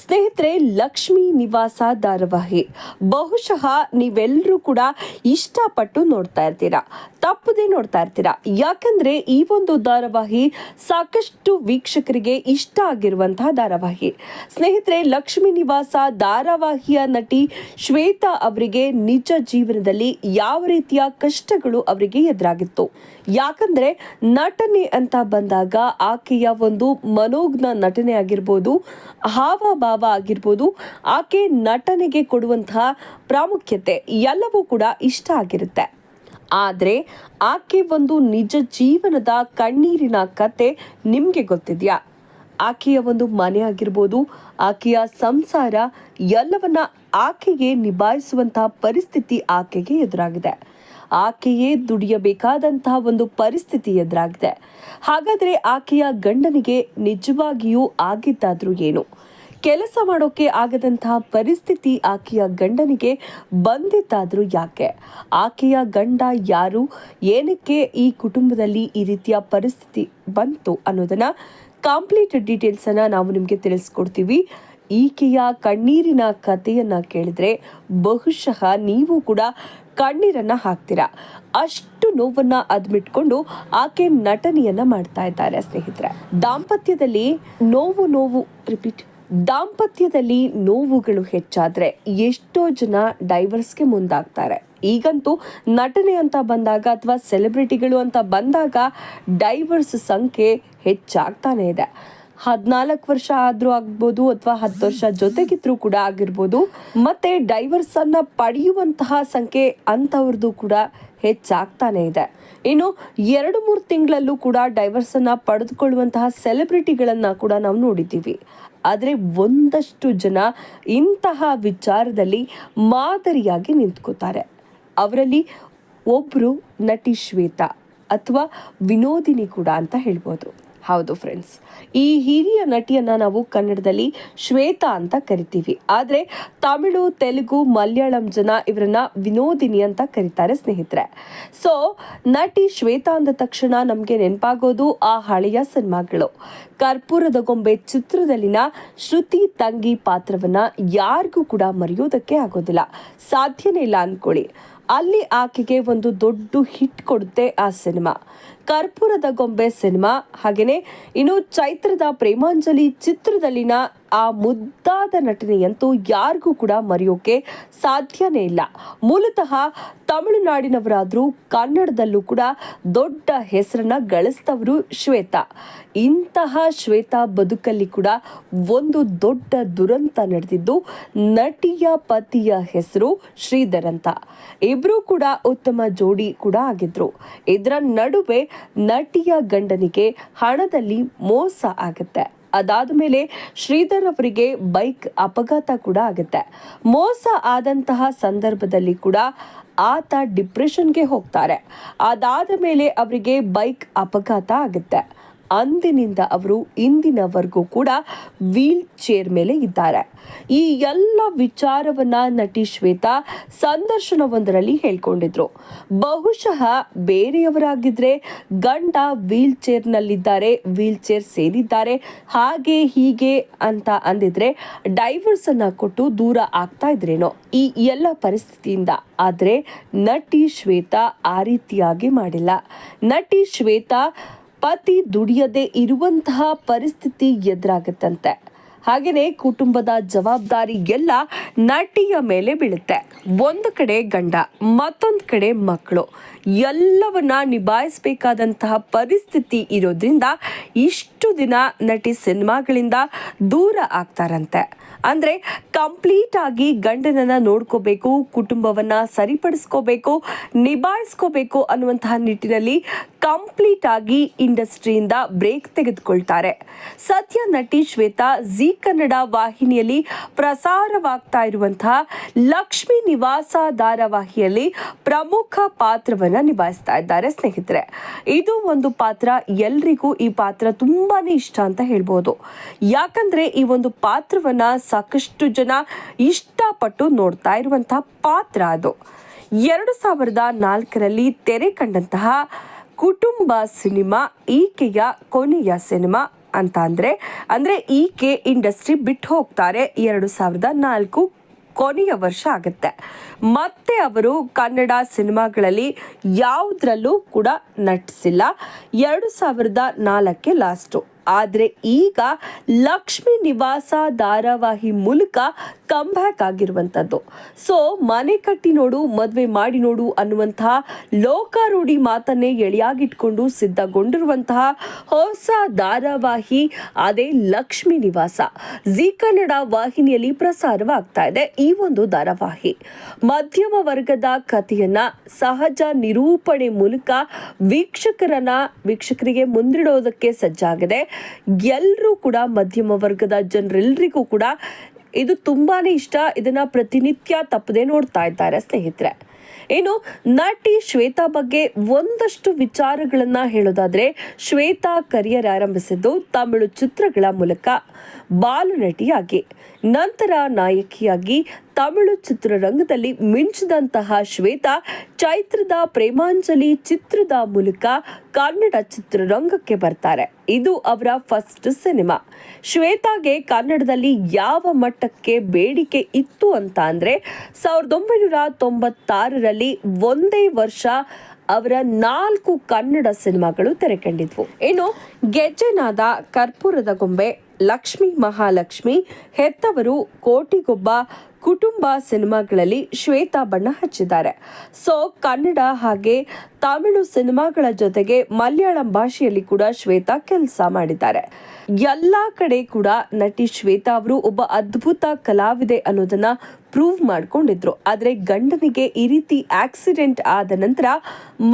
ಸ್ನೇಹಿತರೆ, ಲಕ್ಷ್ಮಿ ನಿವಾಸ ಧಾರಾವಾಹಿ. ಬಹುಶಃ ನೀವೆಲ್ಲರೂ ಕೂಡ ಇಷ್ಟಪಟ್ಟು ನೋಡ್ತಾ ಇರ್ತೀರಾ? ತಪ್ಪದೇ ನೋಡ್ತಾ ಇರ್ತೀರಾ? ಯಾಕಂದ್ರೆ ಈ ಒಂದು ಧಾರಾವಾಹಿ ಸಾಕಷ್ಟು ವೀಕ್ಷಕರಿಗೆ ಇಷ್ಟ ಆಗಿರುವಂತಹ ಧಾರಾವಾಹಿ. ಸ್ನೇಹಿತರೆ, ಲಕ್ಷ್ಮಿ ನಿವಾಸ ಧಾರಾವಾಹಿಯ ನಟಿ ಶ್ವೇತಾ ಅವರಿಗೆ ನಿಜ ಜೀವನದಲ್ಲಿ ಯಾವ ರೀತಿಯ ಕಷ್ಟಗಳು ಅವರಿಗೆ ಎದುರಾಗಿತ್ತು? ಯಾಕಂದ್ರೆ ನಟನೆ ಅಂತ ಬಂದಾಗ ಆಕೆಯ ಒಂದು ಮನೋಜ್ಞ ನಟನೆ ಆಗಿರ್ಬೋದು ಹಾವಭಾವ ಆಗಿರ್ಬೋದು, ಆಕೆ ನಟನೆಗೆ ಕೊಡುವಂತಹ ಪ್ರಾಮುಖ್ಯತೆ ಎಲ್ಲವೂ ಕೂಡ ಇಷ್ಟ ಆಗಿರುತ್ತೆ. ಆದರೆ, ಆಕೆ ಒಂದು ನಿಜ ಜೀವನದ ಕಣ್ಣೀರಿನ ಕತೆ ನಿಮಗೆ ಗೊತ್ತಿದೆಯಾ? ಆಕೆಯ ಒಂದು ಮನೆ ಆಗಿರ್ಬೋದು, ಆಕೆಯ ಸಂಸಾರ ಎಲ್ಲವನ್ನ ಆಕೆಗೆ ನಿಭಾಯಿಸುವಂತಹ ಪರಿಸ್ಥಿತಿ ಆಕೆಗೆ ಎದುರಾಗಿದೆ. ಆಕೆಯೇ ದುಡಿಯಬೇಕಾದಂತಹ ಒಂದು ಪರಿಸ್ಥಿತಿ ಎದುರಾಗಿದೆ. ಹಾಗಾದರೆ ಆಕೆಯ ಗಂಡನಿಗೆ ನಿಜವಾಗಿಯೂ ಆಗಿದ್ದಾದರೂ ಏನು? ಕೆಲಸ ಮಾಡೋಕೆ ಆಗದಂತಹ ಪರಿಸ್ಥಿತಿ ಆಕೆಯ ಗಂಡನಿಗೆ ಬಂದಿದ್ದಾದ್ರೂ ಯಾಕೆ? ಆಕೆಯ ಗಂಡ ಯಾರು? ಏನಕ್ಕೆ ಈ ಕುಟುಂಬದಲ್ಲಿ ಈ ರೀತಿಯ ಪರಿಸ್ಥಿತಿ ಬಂತು ಅನ್ನೋದನ್ನ ಕಂಪ್ಲೀಟ್ ಡೀಟೇಲ್ಸನ್ನು ನಾವು ನಿಮಗೆ ತಿಳಿಸ್ಕೊಡ್ತೀವಿ. ಈಕೆಯ ಕಣ್ಣೀರಿನ ಕಥೆಯನ್ನ ಕೇಳಿದ್ರೆ ಬಹುಶಃ ನೀವು ಕೂಡ ಕಣ್ಣೀರನ್ನು ಹಾಕ್ತೀರಾ. ಅಷ್ಟು ನೋವನ್ನ ಅದ್ಮಿಟ್ಕೊಂಡು ಆಕೆ ನಟನೆಯನ್ನು ಮಾಡ್ತಾ ಇದ್ದಾರೆ ಸ್ನೇಹಿತರೆ. ದಾಂಪತ್ಯದಲ್ಲಿ ನೋವು ನೋವು ರಿಪೀಟ್ ದಾಂಪತ್ಯದಲ್ಲಿ ನೋವುಗಳು ಹೆಚ್ಚಾದ್ರೆ ಎಷ್ಟೋ ಜನ ಡೈವರ್ಸ್ಗೆ ಮುಂದಾಗ್ತಾರೆ. ಈಗಂತೂ ನಟನೆ ಅಂತ ಬಂದಾಗ ಅಥವಾ ಸೆಲೆಬ್ರಿಟಿಗಳು ಅಂತ ಬಂದಾಗ ಡೈವರ್ಸ್ ಸಂಖ್ಯೆ ಹೆಚ್ಚಾಗ್ತಾನೆ ಇದೆ. ಹದಿನಾಲ್ಕು ವರ್ಷ ಆದ್ರೂ ಆಗ್ಬೋದು ಅಥವಾ ಹತ್ತು ವರ್ಷ ಜೊತೆಗಿದ್ರೂ ಕೂಡ ಆಗಿರ್ಬೋದು. ಮತ್ತೆ ಡೈವರ್ಸ್ ಅನ್ನ ಪಡೆಯುವಂತಹ ಸಂಖ್ಯೆ ಅಂಥವ್ರದ್ದು ಕೂಡ ಹೆಚ್ಚಾಗ್ತಾನೆ ಇದೆ. ಇನ್ನು ಎರಡು ಮೂರು ತಿಂಗಳಲ್ಲೂ ಕೂಡ ಡೈವರ್ಸ್ ಅನ್ನ ಪಡೆದುಕೊಳ್ಳುವಂತಹ ಸೆಲೆಬ್ರಿಟಿಗಳನ್ನ ಕೂಡ ನಾವು ನೋಡಿದ್ದೀವಿ. ಆದರೆ ಒಂದಷ್ಟು ಜನ ಇಂತಹ ವಿಚಾರದಲ್ಲಿ ಮಾದರಿಯಾಗಿ ನಿಂತ್ಕೋತಾರೆ. ಅವರಲ್ಲಿ ಒಬ್ಬರು ನಟಿ ಶ್ವೇತಾ ಅಥವಾ ವಿನೋದಿನಿ ಕೂಡ ಅಂತ ಹೇಳ್ಬೋದು. ಹೌದು ಫ್ರೆಂಡ್ಸ್ ಈ ಹಿರಿಯ ನಟಿಯನ್ನ ನಾವು ಕನ್ನಡದಲ್ಲಿ ಶ್ವೇತಾ ಅಂತ ಕರಿತೀವಿ. ಆದರೆ ತಮಿಳು, ತೆಲುಗು, ಮಲಯಾಳಂ ಜನ ಇವರನ್ನ ವಿನೋದಿನಿ ಅಂತ ಕರೀತಾರೆ ಸ್ನೇಹಿತರೆ. ಸೊ ನಟಿ ಶ್ವೇತಾ ಅಂದ ತಕ್ಷಣ ನಮಗೆ ನೆನಪಾಗೋದು ಆ ಹಳೆಯ ಸಿನಿಮಾಗಳು. ಕರ್ಪೂರದ ಗೊಂಬೆ ಚಿತ್ರದಲ್ಲಿನ ಶ್ರುತಿ ತಂಗಿ ಪಾತ್ರವನ್ನ ಯಾರಿಗೂ ಕೂಡ ಮರೆಯೋದಕ್ಕೆ ಆಗೋದಿಲ್ಲ. ಸಾಧ್ಯನೇ ಇಲ್ಲ ಅಂದ್ಕೊಳ್ಳಿ ಅಲ್ಲಿ ಆಕೆಗೆ ಒಂದು ದೊಡ್ಡ ಹಿಟ್ ಕೊಡುತ್ತೆ ಆ ಸಿನಿಮಾ. ಕರ್ಪೂರದ ಗೊಂಬೆ ಸಿನಿಮಾ. ಹಾಗೆಯೇ ಇನ್ನು ಚೈತ್ರದ ಪ್ರೇಮಾಂಜಲಿ ಚಿತ್ರದಲ್ಲಿನ ಆ ಮುದ್ದಾದ ನಟನೆಯಂತೂ ಯಾರಿಗೂ ಕೂಡ ಮರೆಯೋಕೆ ಸಾಧ್ಯನೇ ಇಲ್ಲ. ಮೂಲತಃ ತಮಿಳುನಾಡಿನವರಾದರೂ ಕನ್ನಡದಲ್ಲೂ ಕೂಡ ದೊಡ್ಡ ಹೆಸರನ್ನ ಗಳಿಸಿದವರು ಶ್ವೇತಾ. ಇಂತಹ ಶ್ವೇತಾ ಬದುಕಲ್ಲಿ ಕೂಡ ಒಂದು ದೊಡ್ಡ ದುರಂತ ನಡೆದಿದ್ದು ನಟಿಯ ಪತಿಯ ಹೆಸರು ಶ್ರೀಧರ್ ಅಂತ. ಇಬ್ರು ಕೂಡ ಉತ್ತಮ ಜೋಡಿ ಕೂಡ ಆಗಿದ್ರು. ಇದರ ನಡುವೆ ನಟಿಯ ಗಂಡನಿಗೆ ಹಣದಲ್ಲಿ ಮೋಸ ಆಗುತ್ತೆ. ಅದಾದ ಮೇಲೆ ಶ್ರೀಧರ್ ಅವರಿಗೆ ಬೈಕ್ ಅಪಘಾತ ಕೂಡ ಆಗುತ್ತೆ. ಮೋಸ ಆದಂತಹ ಸಂದರ್ಭದಲ್ಲಿ ಕೂಡ ಆತ ಡಿಪ್ರೆಷನ್ಗೆ ಹೋಗ್ತಾರೆ. ಅದಾದ ಮೇಲೆ ಅವರಿಗೆ ಬೈಕ್ ಅಪಘಾತ ಆಗುತ್ತೆ. ಅಂದಿನಿಂದ ಅವರು ಇಂದಿನವರೆಗೂ ಕೂಡ ವೀಲ್ ಚೇರ್ ಮೇಲೆ ಇದ್ದಾರೆ. ಈ ಎಲ್ಲ ವಿಚಾರವನ್ನ ನಟಿ ಶ್ವೇತಾ ಸಂದರ್ಶನವೊಂದರಲ್ಲಿ ಹೇಳ್ಕೊಂಡಿದ್ರು. ಬಹುಶಃ ಬೇರೆಯವರಾಗಿದ್ರೆ ಗಂಡ ವೀಲ್ ಚೇರ್ನಲ್ಲಿದ್ದಾರೆ, ವೀಲ್ ಚೇರ್ ಸೇರಿದ್ದಾರೆ, ಹಾಗೆ ಹೀಗೆ ಅಂತ ಅಂದಿದ್ರೆ ಡೈವರ್ಸ್ ಅನ್ನ ಕೊಟ್ಟು ದೂರ ಆಗ್ತಾ ಇದ್ರೇನೋ ಈ ಎಲ್ಲ ಪರಿಸ್ಥಿತಿಯಿಂದ. ಆದ್ರೆ ನಟಿ ಶ್ವೇತಾ ಆ ರೀತಿಯಾಗಿ ಮಾಡಿಲ್ಲ. ನಟಿ ಶ್ವೇತಾ ಪತಿ ದುಡಿಯದೆ ಇರುವಂತಹ ಪರಿಸ್ಥಿತಿ ಎದುರಾಗುತ್ತಂತೆ. ಹಾಗೆಯೇ ಕುಟುಂಬದ ಜವಾಬ್ದಾರಿ ಎಲ್ಲ ನಟಿಯ ಮೇಲೆ ಬೀಳುತ್ತೆ. ಒಂದು ಕಡೆ ಗಂಡ, ಮತ್ತೊಂದು ಕಡೆ ಮಕ್ಕಳು. ಎಲ್ಲವನ್ನ ನಿಭಾಯಿಸಬೇಕಾದಂತಹ ಪರಿಸ್ಥಿತಿ ಇರೋದ್ರಿಂದ ಇಷ್ಟು ದಿನ ನಟಿ ಸಿನಿಮಾಗಳಿಂದ ದೂರ ಆಗ್ತಾರಂತೆ. ಅಂದ್ರೆ ಕಂಪ್ಲೀಟ್ ಆಗಿ ಗಂಡನನ್ನ ನೋಡ್ಕೋಬೇಕು, ಕುಟುಂಬವನ್ನ ಸರಿಪಡಿಸ್ಕೋಬೇಕು, ನಿಭಾಯಿಸ್ಕೋಬೇಕು ಅನ್ನುವಂತಹ ನಿಟ್ಟಿನಲ್ಲಿ ಕಂಪ್ಲೀಟ್ ಆಗಿ ಇಂಡಸ್ಟ್ರಿಯಿಂದ ಬ್ರೇಕ್ ತೆಗೆದುಕೊಳ್ತಾರೆ. ಸದ್ಯ ನಟಿ ಶ್ವೇತಾ ಜಿ ಕನ್ನಡ ವಾಹಿನಿಯಲ್ಲಿ ಪ್ರಸಾರವಾಗ್ತಾ ಇರುವಂತಹ ಲಕ್ಷ್ಮಿ ನಿವಾಸ ಧಾರಾವಾಹಿಯಲ್ಲಿ ಪ್ರಮುಖ ಪಾತ್ರವನ್ನ ನಿಭಾಯಿಸ್ತಾ ಇದ್ದಾರೆ ಸ್ನೇಹಿತರೆ. ಇದು ಒಂದು ಪಾತ್ರ ಎಲ್ರಿಗೂ ಈ ಪಾತ್ರ ತುಂಬಾನೇ ಇಷ್ಟ ಅಂತ ಹೇಳ್ಬೋದು. ಯಾಕಂದ್ರೆ ಈ ಒಂದು ಪಾತ್ರವನ್ನ ಸಾಕಷ್ಟು ಜನ ಇಷ್ಟಪಟ್ಟು ನೋಡ್ತಾ ಇರುವಂತಹ ಪಾತ್ರ ಅದು. ಎರಡು ಸಾವಿರದ ನಾಲ್ಕರಲ್ಲಿ ತೆರೆ ಕಂಡಂತಹ ಕುಟುಂಬ ಸಿನಿಮಾ, ಈಕೆಯ ಕೊನೆಯ ಸಿನಿಮಾ ಅಂತ ಅಂದರೆ ಅಂದರೆ ಕೆ ಇಂಡಸ್ಟ್ರಿ ಬಿಟ್ಟು ಹೋಗ್ತಾರೆ ಎರಡು ಸಾವಿರದ ನಾಲ್ಕು ಕೊನೆಯ ವರ್ಷ ಆಗುತ್ತೆ. ಮತ್ತೆ ಅವರು ಕನ್ನಡ ಸಿನಿಮಾಗಳಲ್ಲಿ ಯಾವುದ್ರಲ್ಲೂ ಕೂಡ ನಟಿಸಿಲ್ಲ. ಎರಡು ಸಾವಿರದ ನಾಲ್ಕಕ್ಕೆ ಲಾಸ್ಟು. ಆದರೆ ಈಗ ಲಕ್ಷ್ಮಿ ನಿವಾಸ ಧಾರಾವಾಹಿ ಮೂಲಕ ಕಂಬ್ಯಾಕ್ ಆಗಿರುವಂಥದ್ದು ಸೊ ಮನೆ ಕಟ್ಟಿ ನೋಡು, ಮದುವೆ ಮಾಡಿ ನೋಡು ಅನ್ನುವಂತಹ ಲೋಕಾರೂಢಿ ಮಾತನ್ನೇ ಎಳೆಯಾಗಿಟ್ಕೊಂಡು ಸಿದ್ಧಗೊಂಡಿರುವಂತಹ ಹೊಸ ಧಾರಾವಾಹಿ, ಅದೇ ಲಕ್ಷ್ಮಿ ನಿವಾಸ. ಜಿ ಕನ್ನಡ ವಾಹಿನಿಯಲ್ಲಿ ಪ್ರಸಾರವಾಗ್ತಾ ಇದೆ ಈ ಒಂದು ಧಾರಾವಾಹಿ. ಮಧ್ಯಮ ವರ್ಗದ ಕಥೆಯನ್ನ ಸಹಜ ನಿರೂಪಣೆ ಮೂಲಕ ವೀಕ್ಷಕರನ್ನ, ವೀಕ್ಷಕರಿಗೆ ಮುಂದಿಡೋದಕ್ಕೆ ಸಜ್ಜಾಗಿದೆ. ಎಲ್ಲರೂ ಕೂಡ ಮಧ್ಯಮ ವರ್ಗದ ಜನರೆಲ್ಲರಿಗೂ ಕೂಡ ಇದು ತುಂಬಾನೇ ಇಷ್ಟ. ಇದನ್ನ ಪ್ರತಿನಿತ್ಯ ತಪ್ಪದೆ ನೋಡ್ತಾ ಇದ್ದಾರೆ ಸ್ನೇಹಿತರೆ. ಇನ್ನು ನಟಿ ಶ್ವೇತಾ ಬಗ್ಗೆ ಒಂದಷ್ಟು ವಿಚಾರಗಳನ್ನ ಹೇಳೋದಾದ್ರೆ, ಶ್ವೇತಾ ಕರಿಯರ್ ಆರಂಭಿಸಿದ್ದು ತಮಿಳು ಚಿತ್ರಗಳ ಮೂಲಕ. ಬಾಲು ನಟಿಯಾಗಿ, ನಂತರ ನಾಯಕಿಯಾಗಿ ತಮಿಳು ಚಿತ್ರರಂಗದಲ್ಲಿ ಮಿಂಚಿದಂತಹ ಶ್ವೇತಾ ಚೈತ್ರದ ಪ್ರೇಮಾಂಜಲಿ ಚಿತ್ರದ ಮೂಲಕ ಕನ್ನಡ ಚಿತ್ರರಂಗಕ್ಕೆ ಬರ್ತಾರೆ. ಇದು ಅವರ ಫಸ್ಟ್ ಸಿನಿಮಾ. ಶ್ವೇತಾಗೆ ಕನ್ನಡದಲ್ಲಿ ಯಾವ ಮಟ್ಟಕ್ಕೆ ಬೇಡಿಕೆ ಇತ್ತು ಅಂತ ಅಂದರೆ ಸಾವಿರದ ಒಂಬೈನೂರ ತೊಂಬತ್ತಾರರಲ್ಲಿ ಒಂದೇ ವರ್ಷ ಅವರ ನಾಲ್ಕು ಕನ್ನಡ ಸಿನಿಮಾಗಳು ತೆರೆಕಂಡಿದ್ವು. ಇನ್ನು ಗೆಜ್ಜೆನಾದ ಕರ್ಪೂರದ ಗೊಂಬೆ ಲಕ್ಷ್ಮಿ ಮಹಾಲಕ್ಷ್ಮಿ, ಹೆತ್ತವರು ಕೋಟಿಗೊಬ್ಬ ಕುಟುಂಬ ಸಿನಿಮಾಗಳಲ್ಲಿ ಶ್ವೇತಾ ಬಣ್ಣ ಹಚ್ಚಿದ್ದಾರೆ. ಸೊ ಕನ್ನಡ ಹಾಗೆ ತಮಿಳು ಸಿನಿಮಾಗಳ ಜೊತೆಗೆ ಮಲಯಾಳಂ ಭಾಷೆಯಲ್ಲಿ ಕೂಡ ಶ್ವೇತಾ ಕೆಲಸ ಮಾಡಿದ್ದಾರೆ. ಎಲ್ಲ ಕಡೆ ಕೂಡ ನಟಿ ಶ್ವೇತಾ ಅವರು ಒಬ್ಬ ಅದ್ಭುತ ಕಲಾವಿದೆ ಅನ್ನೋದನ್ನ ಪ್ರೂವ್ ಮಾಡ್ಕೊಂಡಿದ್ರು. ಆದರೆ ಗಂಡನಿಗೆ ಈ ರೀತಿ ಆಕ್ಸಿಡೆಂಟ್ ಆದ ನಂತರ,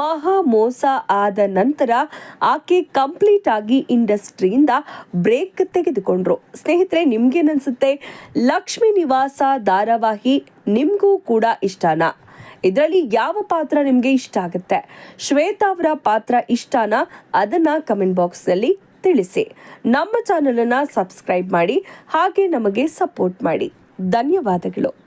ಮಹಾ ಮೋಸ ಆದ ನಂತರ ಆಕೆ ಕಂಪ್ಲೀಟ್ ಆಗಿ ಇಂಡಸ್ಟ್ರಿಯಿಂದ ಬ್ರೇಕ್ ತೆಗೆದುಕೊಂಡ್ರು. ಸ್ನೇಹಿತರೆ ನಿಮ್ಗೇನನ್ಸುತ್ತೆ ಲಕ್ಷ್ಮೀ ನಿವಾಸ ಧಾರಾವಾಹಿ ನಿಮಗೂ ಕೂಡ ಇಷ್ಟನಾ? ಇದರಲ್ಲಿ ಯಾವ ಪಾತ್ರ ನಿಮಗೆ ಇಷ್ಟ ಆಗುತ್ತೆ? ಶ್ವೇತಾ ಅವರ ಪಾತ್ರ ಇಷ್ಟನ? ಅದನ್ನ ಕಮೆಂಟ್ ಬಾಕ್ಸ್ನಲ್ಲಿ ತಿಳಿಸಿ. ನಮ್ಮ ಚಾನಲನ್ನು ಸಬ್ಸ್ಕ್ರೈಬ್ ಮಾಡಿ, ಹಾಗೆ ನಮಗೆ ಸಪೋರ್ಟ್ ಮಾಡಿ. ಧನ್ಯವಾದಗಳು.